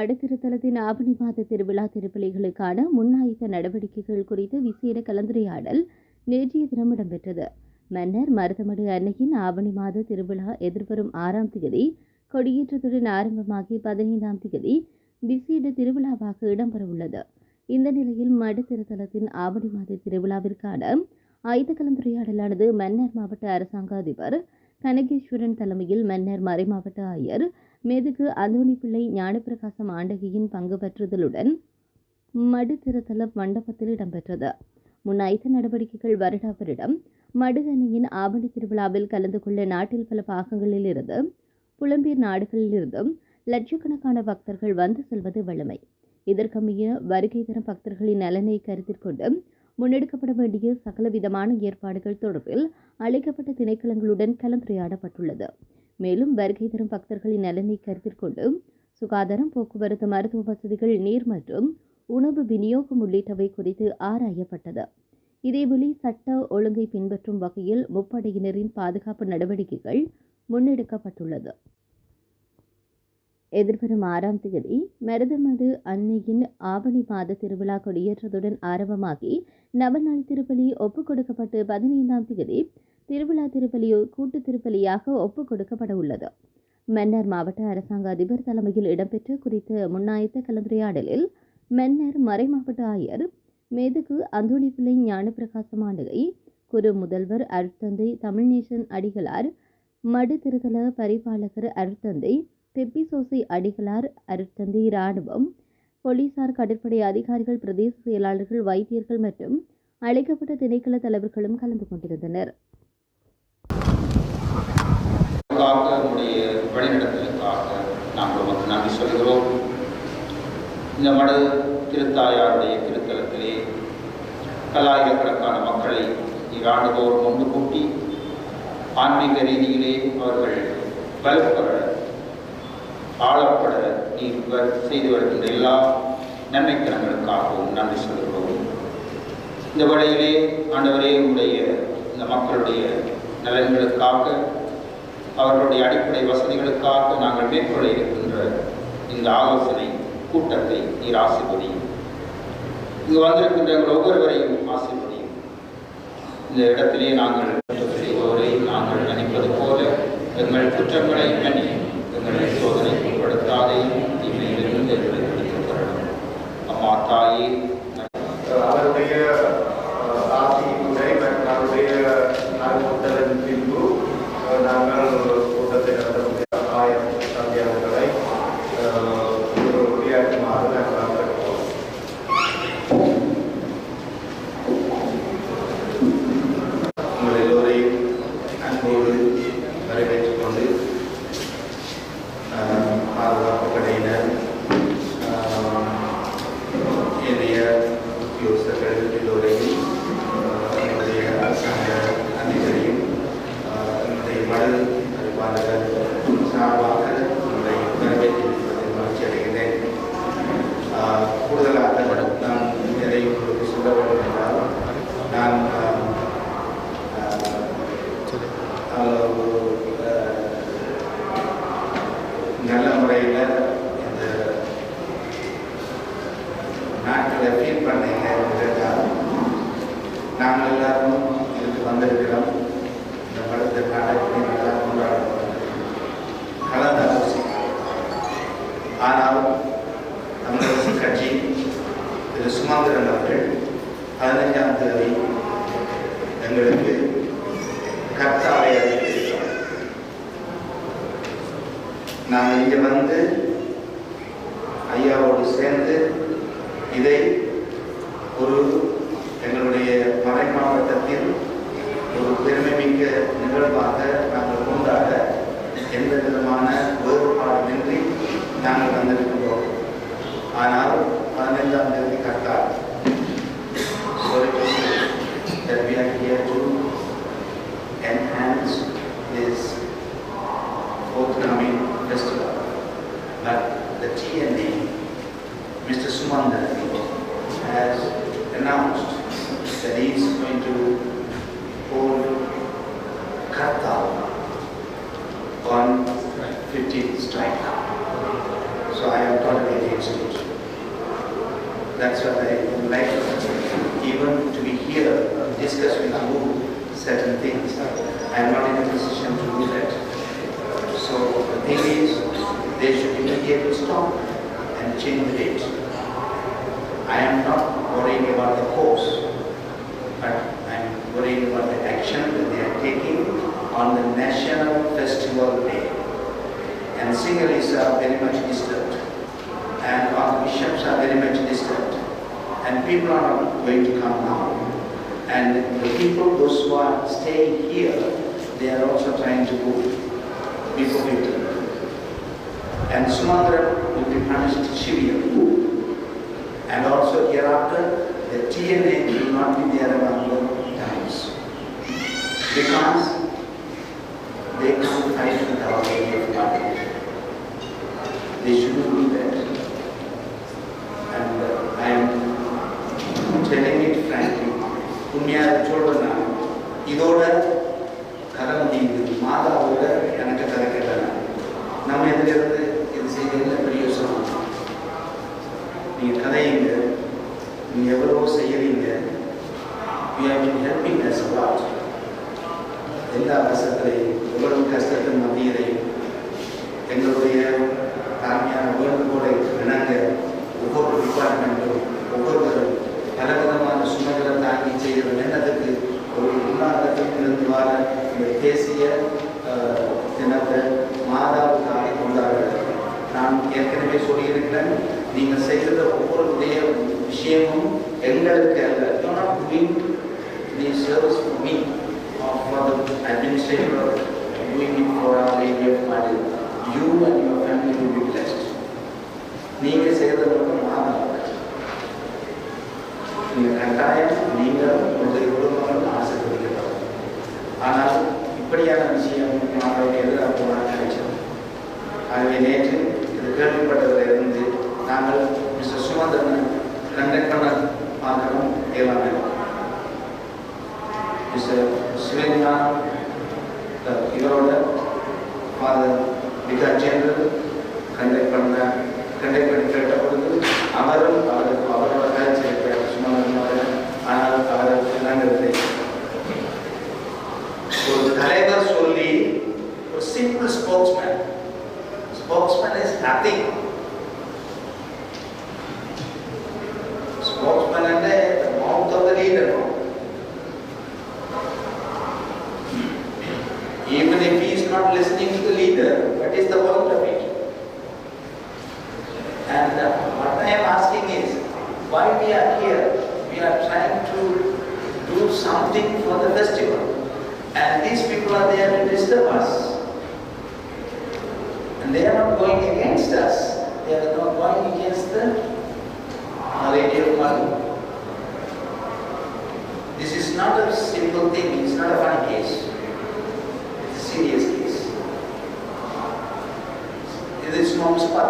மடுத்திருத்தலத்தின் ஆவணி மாத திருவிழா திருப்பலிகளுக்கான முன்னாயத்த நடவடிக்கைகள் குறித்து விசேட கலந்துரையாடல் நேற்றைய தினம் இடம்பெற்றது. மன்னர் மருதமடு அன்னையின் ஆவணி மாத திருவிழா எதிர்வரும் ஆறாம் தேதி கொடியேற்றத்துடன் ஆரம்பமாகி பதினைந்தாம் தேதி விசேட திருவிழாவாக இடம்பெறவுள்ளது. இந்த நிலையில் மடுத்திருத்தலத்தின் ஆவணி மாத திருவிழாவிற்கான ஆயுத கலந்துரையாடலானது மன்னர் மாவட்ட அரசாங்க அதிபர் கனகேஸ்வரன் தலைமையில் மன்னர் மறைமாவட்ட ஆயர் மேதுக்கு அந்தோணி பிள்ளை ஞானப்பிரகாசம் ஆண்டகியின் பங்கு பெற்றுதலுடன் மடு திருத்தல மண்டபத்தில் இடம்பெற்றது. முன்னாய்த்த நடவடிக்கைகள் வருடாவரிடம் மடு அணையின் ஆவணி திருவிழாவில் கலந்து கொள்ள நாட்டில் பல பாகங்களில் இருந்து புலம்பெயர் நாடுகளில் இருந்தும் லட்சக்கணக்கான பக்தர்கள் வந்து செல்வது வழமை. இதற்கமைய வருகை தரும் பக்தர்களின் நலனை கருத்தில் கொண்டு முன்னெடுக்கப்பட வேண்டிய சகலவிதமான ஏற்பாடுகள் தொடர்பில் அழைக்கப்பட்ட திணைக்களங்களுடன் கலந்துரையாடப்பட்டுள்ளது. மேலும் வருகை தரும் பக்தர்களின் நலனை கருத்தில் கொண்டு சுகாதாரம் போக்குவரத்து மருத்துவ வசதிகள் நீர் மற்றும் உணவு விநியோகம் உள்ளிட்டவை குறித்து ஆராயப்பட்டது. இதேவேளை சட்ட ஒழுங்கை பின்பற்றும் வகையில் முப்படையினரின் பாதுகாப்பு நடவடிக்கைகள் முன்னெடுக்கப்பட்டுள்ளது. எதிர்வரும் ஆறாம் தேதி மருதமடு அன்னையின் ஆவணி மாத திருவிழா கொடியேற்றத்துடன் ஆரம்பமாகி நவநாள் திருப்பலி ஒப்புக் கொடுக்கப்பட்டு பதினைந்தாம் தேதி திருவிழா திருப்பலியோ கூட்டு திருப்பலியாக ஒப்புக் கொடுக்கப்பட உள்ளது மன்னர் மாவட்ட அரசாங்க அதிபர் தலைமையில் இடம்பெற்ற குறித்த முன்னாயத்த கலந்துரையாடலில் மன்னர் மறைமாவட்ட ஆயர் மேதுகு அந்தோணி பிள்ளை ஞானப்பிரகாசம் ஆண்டகை குரு முதல்வர் அருட்தந்தை தமிழ்நேசன் அடிகளார் மடு திருதல பரிபாலகர் அருட்தந்தை பெப்பி சோசை அடிகளார் அருட்தந்தை இராணுவம் போலீசார் கடற்படை அதிகாரிகள் பிரதேச செயலாளர்கள் வைத்தியர்கள் மற்றும் அழைக்கப்பட்ட திணைக்கள தலைவர்களும் கலந்து கொண்டிருந்தனர். காக்க உங்களுடைய வழிநடத்தலுக்காக நாங்கள் உமக்கு நன்றி சொல்கிறோம். இந்த மடு திருத்தாயாருடைய திருத்தலத்திலே பல்லாயிரக்கணக்கான மக்களை இவ்வாண்டுதோறும் ஒன்று கூட்டி ஆன்மீக ரீதியிலே அவர்கள் வலுப்பெற ஆளப்பட நீர் வ- செய்து வருகின்ற எல்லா நன்மைக்கணங்களுக்காகவும் நன்றி சொல்கிறோம். இந்த வழியிலே ஆண்டவரே உடைய இந்த மக்களுடைய நலன்களுக்காக அவர்களுடைய அடிப்படை வசதிகளுக்காக நாங்கள் மேற்கொள்ள இருக்கின்ற இந்த ஆலோசனை கூட்டத்தை நீர் ஆசிர்வதியும். இங்கு வந்திருக்கின்ற எங்கள் ஒவ்வொருவரையும் ஆசிர்வதியும். இந்த இடத்திலே நாங்கள் குற்றம் செய்வோரை நாங்கள் நினைப்பது போல எங்கள் குற்றங்களை மன்னியும் ஐயாவோடு சேர்ந்து இதை ஒரு எங்களுடைய மறை மாவட்டத்தில் ஒரு பெருமைமிக்க நிகழ்வாக நாங்கள் கொண்டாட எந்த விதமான வேறுபாடுமின்றி நாங்கள் வந்திருக்கின்றோம். ஆனால் பதினைந்தாம் தேதி On 15th strike. So I am totally against it. That's what I would like even to be here, discuss with you certain things. I am not in a position to do that. So the thing is, they should immediately stop and change the date. I am not worrying about the course, but I am worrying about the action that they are taking on the National Festival Day. And Sinhalese are very much disturbed, and our bishops are very much disturbed, and people are not going to come now. And the people, those who are staying here, they are also trying to go be forbidden. And Sumatra will be punished severely. And also hereafter, the TNA will not be there among the towns. Because எந்த அவசரத்திலையும் எவ்வளவு கஷ்டத்தின் மத்தியிலையும் எங்களுடைய தாழ்மையான வேண்டுகோளை இணங்க ஒவ்வொரு டிபார்ட்மெண்ட்டும் ஒவ்வொருவரும் பலவிதமான சுமைகளை தாங்கி செய்கிற எண்ணத்துக்கு ஒரு உண்ணாவிரத்தில் இருந்து வர இந்த தேசிய தினத்தை மாதாவுக்காக கொண்டாடுறது நான் ஏற்கனவே சொல்லியிருக்கிறேன் நீங்கள் செய்கிற கட்டாயம் நீங்கள் உங்களுடைய குடும்பங்கள் ஆசைப்படுகிறோம் ஆனால் இப்படியான விஷயம் மாணவர்கள் எதிராக போனாங்க நினைச்சோம் ஆகவே நேற்று இது கேள்விப்பட்டதிலிருந்து நாங்கள் மிஸ்டர் சுமந்திரன் கண்டக்ட் பண்ண பார்க்கணும் எல்லாமே மிஸ்டர் சிவன்யா இவரோட ஃபாதர் விகா ஜெனரல் கண்டக்ட் பண்ண கண்டக்ட் பண்ணி கேட்ட பொழுது அவரும் அவருக்கு spokesman? Spokesman is nothing. Spokesman and the mouth of the leader. Hmm. Even if he is not listening to the leader, what is the point?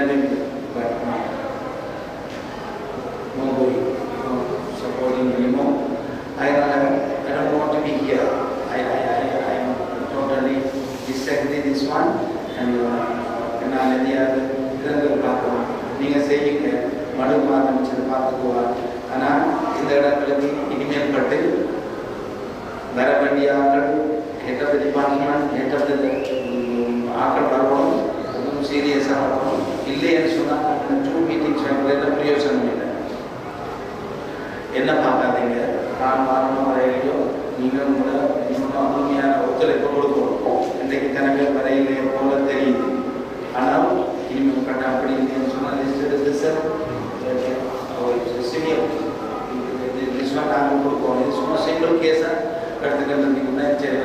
Secretary and also in Namibia, but not no going, no supporting anymore. I don't, I don't want to be here. I, I, I, I am totally disagree this one and uh, நான் எதையாவது இடங்கள் பார்க்கலாம் நீங்கள் செய்யுங்க மனு ஆரம்பிச்சது பார்த்துக்குவார் ஆனால் இந்த இடங்களுக்கு இனிமேல் பட்டு வர வேண்டிய ஆட்கள் head of the department head of the ஆட்கள் வரணும் ரொம்ப சீரியஸாக வரணும் இல்லைன்னு சொன்னால் டூ மீட்டிங்ஸ் பண்ணுறதுல பிரயோஜனம் இல்லை. என்ன பார்க்காதீங்க. நான் வரணும் வரையிலையோ நீங்கள் உங்களை இன்னும் முழுமையான ஒத்துழைப்பு கொடுக்கணும். இன்றைக்கு கணக்கு வரையிலே போல தெரியுது. ஆனால் இனிமேல் கட்ட அப்படி இல்லைன்னு சொன்னால் சிவியர் திஸ் ஒன் நாங்கள் கொடுக்கணும் இது சும்மா சிங்கிள் கேஸாக எடுத்துக்கிறது நீங்கள் முன்னாடி சரி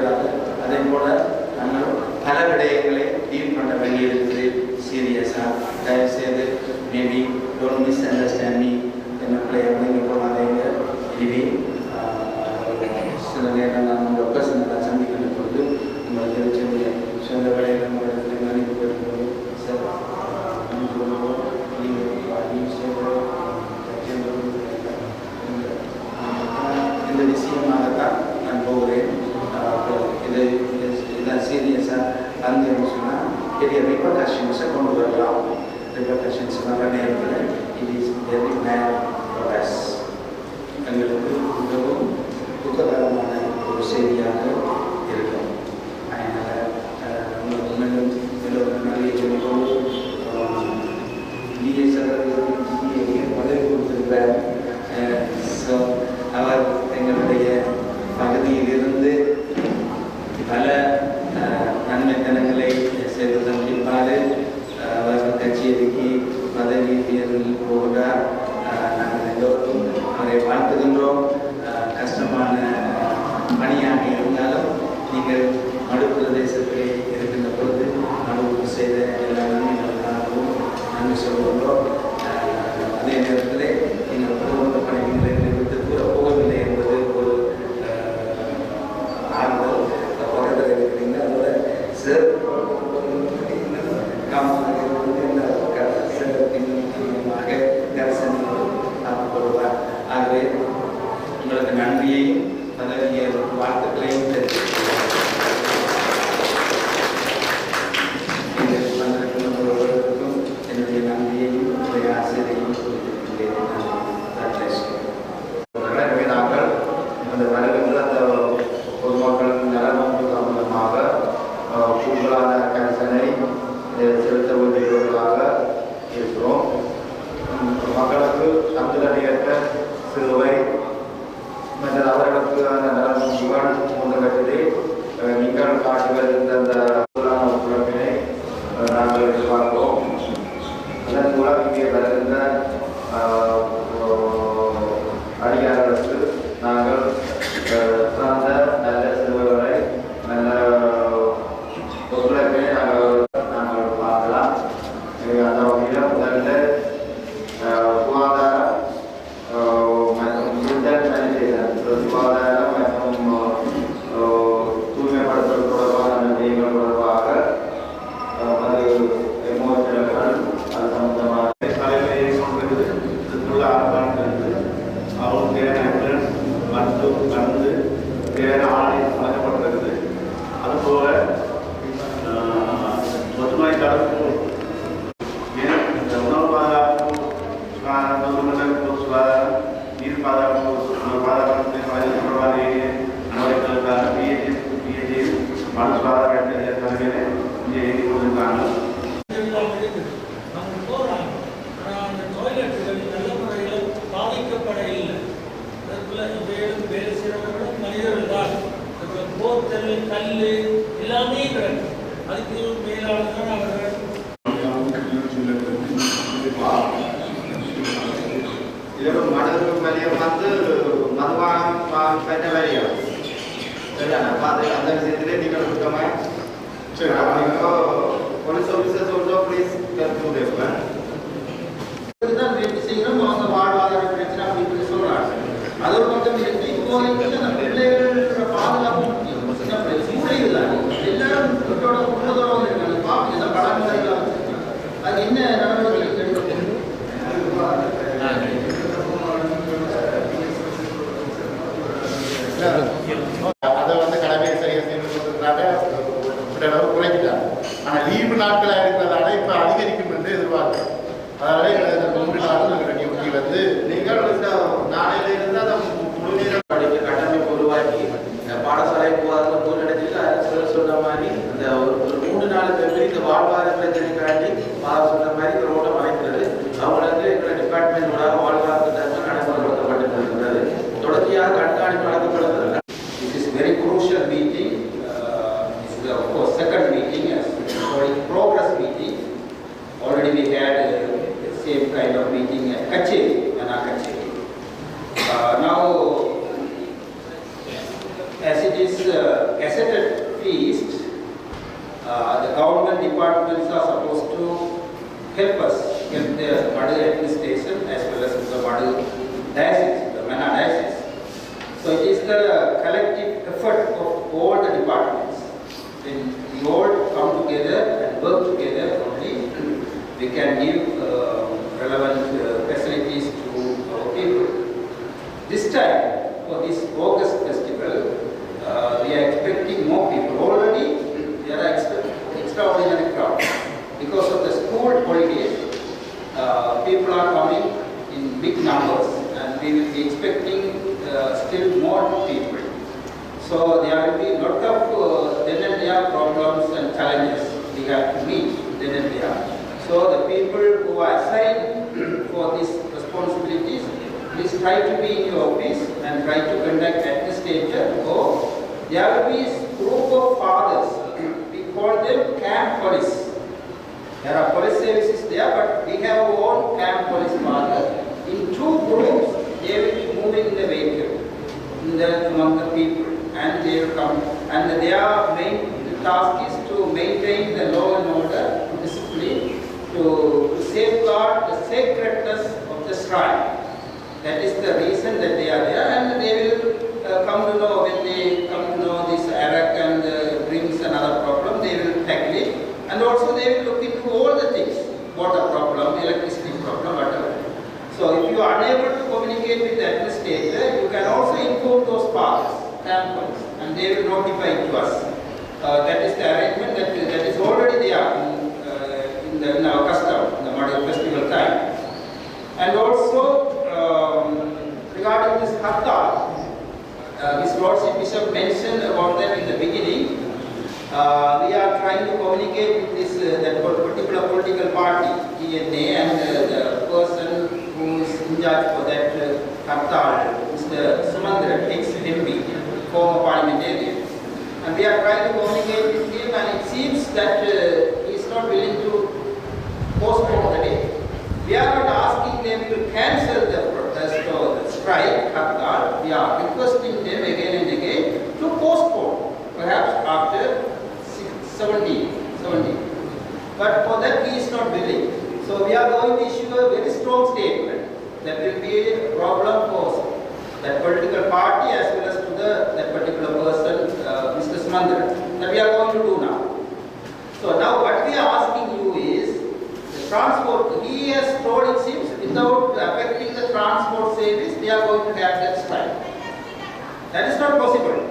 sería மணல் வலியம் வந்து மதுவானம் பெற்ற வலியம் சரியான பார்த்து அந்த விஷயத்திலே நீங்கள் சுத்தமாக சரி அப்போ போலீஸ் ஆஃபீஸர் சொல்கிறோம் ப்ளீஸ் கருத்து தேவை ஆனால் லீவு நாட்களை this uh, gazetted feast, uh, the government departments are supposed to help us in the Madhya administration as well as in the Madhya diocese, the Mana diocese. So it is the collective effort of all the departments. When we all come together and work together only, we can give uh, relevant uh, facilities to our people. This time, for this August people are coming in big numbers and we will be expecting uh, still more people. So there will be a lot of uh, then and there problems and challenges we have to meet then and there. So the people who are assigned for these responsibilities, please try to be in your office and try to conduct administrator or there will be a group of fathers, we call them camp police. There are police services there, but we have our own camp police father. In two groups, they will be moving in the vehicle in the, among the people, and they will come. And their main task is to maintain the law and order, discipline, to safeguard the sacredness of the shrine. That is the reason that they are there, and they will uh, come to know when they come to know this arak and uh, drinks and other problem, they will tackle it, and also they will look into all the things, water problem, electricity problem, whatever. So if you are unable to communicate with the administrator, you can also inform those fathers, campers, and they will notify to us. Uh, that is the arrangement that, that is already there in, uh, in, the, in our custom, in the model festival time. And also, um, regarding this Hatha, uh, His Lordship Bishop mentioned about that in the beginning. Uh, we are trying to communicate with this uh, that particular political party, DNA, and uh, the person who is in charge for that Hatha, Mr. Sumandran, ex-MP, former parliamentarian. And we are trying to communicate with him, and it seems that uh, he is not willing to postpone the day. We are not asking them to cancel the protest or the strike, Hartal. We are requesting them again and again to postpone, perhaps after six- 17, 17. But for that he is not willing. So we are going to issue a very strong statement that will be a problem for that political party as well as to the that particular person, uh, Mr. Sumandran, that we are going to do now. So now what we are asking you is, the transport, he has told it seems, without affecting the transport service, they are going to have that strike. That is not possible.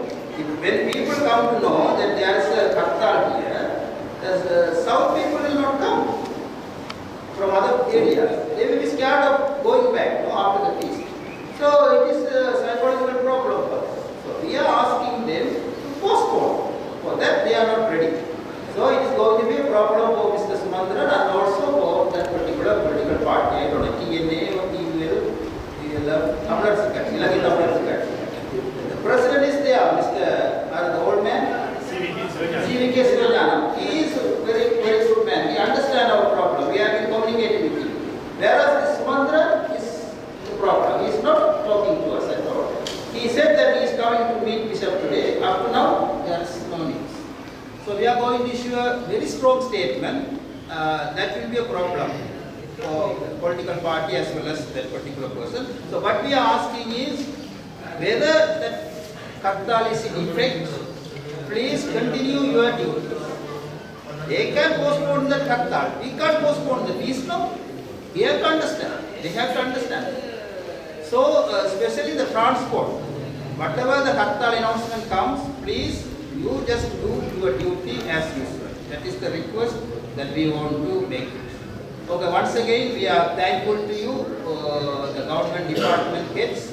When people come to know that there is a Kartal here, the south people will not come from other areas. They will be scared of going back know, after the feast. So it is a psychological problem for us. So we are asking them to postpone. For that they are not ready. So it is going to be a problem for Mr. Sumandran and also for that particular political party. I don't know, TNA or TUL, Tamil Tamil Sikati. The president is there, Mr. Uh, the old man, CVK Sivajanam. He is a very, very good man. He understands our problem. We have been communicating with him. Whereas this Sumandran is the problem. He is not talking to us at all. He said that he is coming to meet Bishop today. Up to now, there is no news. So we are going to issue a very strong statement. Uh, that will be a problem for the political party as well as that particular person. So what we are asking is whether that Kartal is in effect, please continue your duty. They can postpone the Kartal. We can't postpone the feast now. We have to understand. They have to understand. So, uh, especially the transport, whatever the Hartal announcement comes, please, you just do your duty as usual. That is the request that we want to make. Okay, once again, we are thankful to you, uh, the government department heads,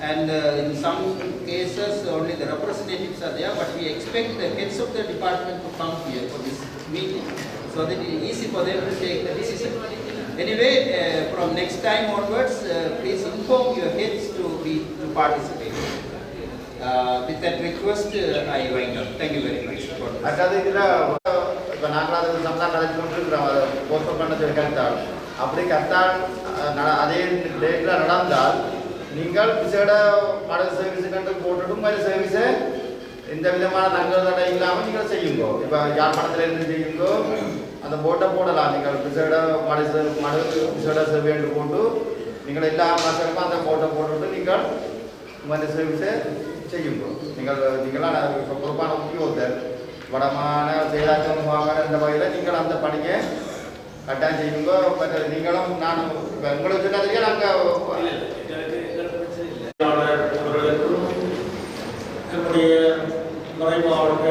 and uh, in some cases, only the representatives are there, but we expect the heads of the department to come here for this meeting, so that it is easy for them to take the decision. Anyway, uh, from next time onwards, uh, please inform your heads to be to participate. Uh, with that request, uh, I wind up. Thank you very much. இப்போ நாங்களும் அதுக்கு சம்தான் கதைச்சு கொண்டிருக்கிறோம் அதை post பண்ண சொல்லி கருத்தாள் அப்படி கத்தால் அதே டேட்டில் நடந்தால் நீங்கள் விசேட மழை சர்வீஸ் கண்டு போட்டுட்டும் மாதிரி சர்வீஸை எந்த விதமான தங்கள் தடை இல்லாமல் நீங்கள் செய்யுங்கோ. இப்போ யாழ்ப்பாணத்தில் இருந்து செய்யுங்கோ? அந்த போட்டை போடலாம். நீங்கள் விசேட மழை மழை விசேட சர்வே என்று போட்டு நீங்கள் எல்லா மக்களுக்கும் அந்த போட்டை போட்டுட்டு நீங்கள் உங்கள் சர்வீஸை செய்யுங்கோ. நீங்கள் நீங்களாம் பொறுப்பான முக்கியோத்தர். வடமான செயலாக்கம் வாங்கன்ற வகையில் நீங்கள் அந்த பணியை கட்டாயம் செய்யுங்க. நீங்களும் நான் உங்களுக்கு சொன்னதுக்கே நாங்கள் நம்முடைய மறை மாவட்ட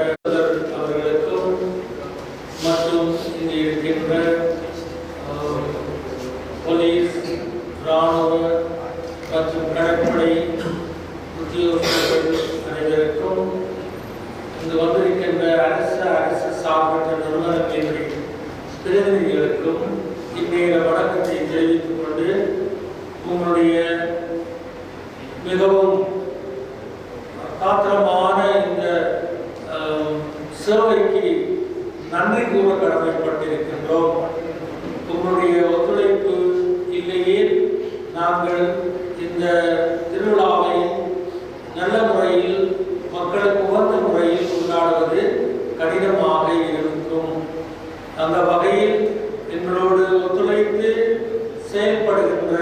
போலீஸ் சமுதாயத்தின் பிரதிநிதிகளுக்கும் இன்றைய வணக்கத்தை தெரிவித்துக் கொண்டு உங்களுடைய மிகவும் அந்த வகையில் எங்களோடு ஒத்துழைத்து செயல்படுகின்ற